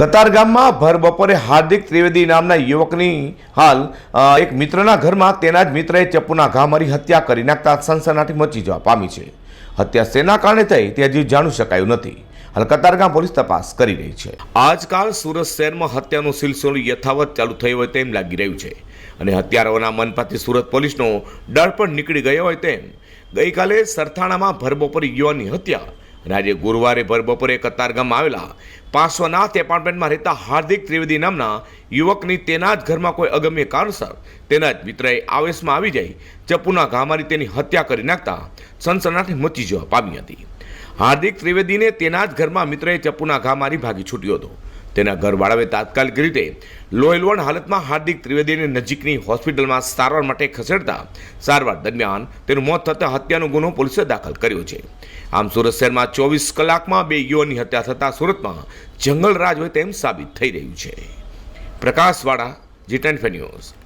કતારગામમાં ભર બપોરે હાર્દિક ત્રિવેદી નામના યુવકની હાલ એક મિત્રના ઘરમાં તેના જ મિત્રએ ચપ્પુના ઘા મારી હત્યા કરી નાખતા સનસનાટી મચી જવા પામી છે. હત્યા શેના કારણે થઈ તે હજી જાણી શકાયું નથી. હાલ કતારગામ પોલીસ તપાસ કરી રહી છે. આજકાલ સુરત શહેરમાં હત્યાનો સિલસિલો યથાવત ચાલુ થયો હોય તેમ લાગી રહ્યું છે અને હત્યારાઓના મનપાથી સુરત પોલીસનો ડર પણ નીકળી ગયો હોય તેમ. ગઈકાલે સરથાણામાં ભરબપોરે યુવાનની હત્યા અને આજે ગુરુવારે ભરબપોરે કતારગામમાં આવેલા પાર્શ્વનાથ એપાર્ટમેન્ટમાં રહેતા હાર્દિક ત્રિવેદી નામના યુવકની તેના જ ઘરમાં કોઈ અગમ્ય કારણસર તેના જ મિત્રએ આવેશમાં આવી જઈ ચપ્પુના ઘા મારી તેની હત્યા કરી નાખતા સનસનાટી મચી જવા પામી હતી. હાર્દિક ત્રિવેદીને તેના જ ઘરમાં મિત્રએ ચપ્પુના ઘા મારી ભાગી છૂટ્યો હતો. તેના ઘરવાળાએ તાત્કાલિક રીતે લોહીલવણ હાલતમાં હાર્દિક ત્રિવેદીને નજીકની હોસ્પિટલમાં સારવાર માટે ખસેડતા સારવાર દરમિયાન તેનું મોત થતાં હત્યાનો ગુનો પોલીસે દાખલ કર્યો છે. આમ સુરત શહેરમાં ચોવીસ કલાકમાં બે યુવાનની હત્યા થતાં સુરતમાં જંગલ રાજ હોય તેમ સાબિત થઈ રહ્યું છે. પ્રકાશવાળા જી ટેન ન્યૂઝ.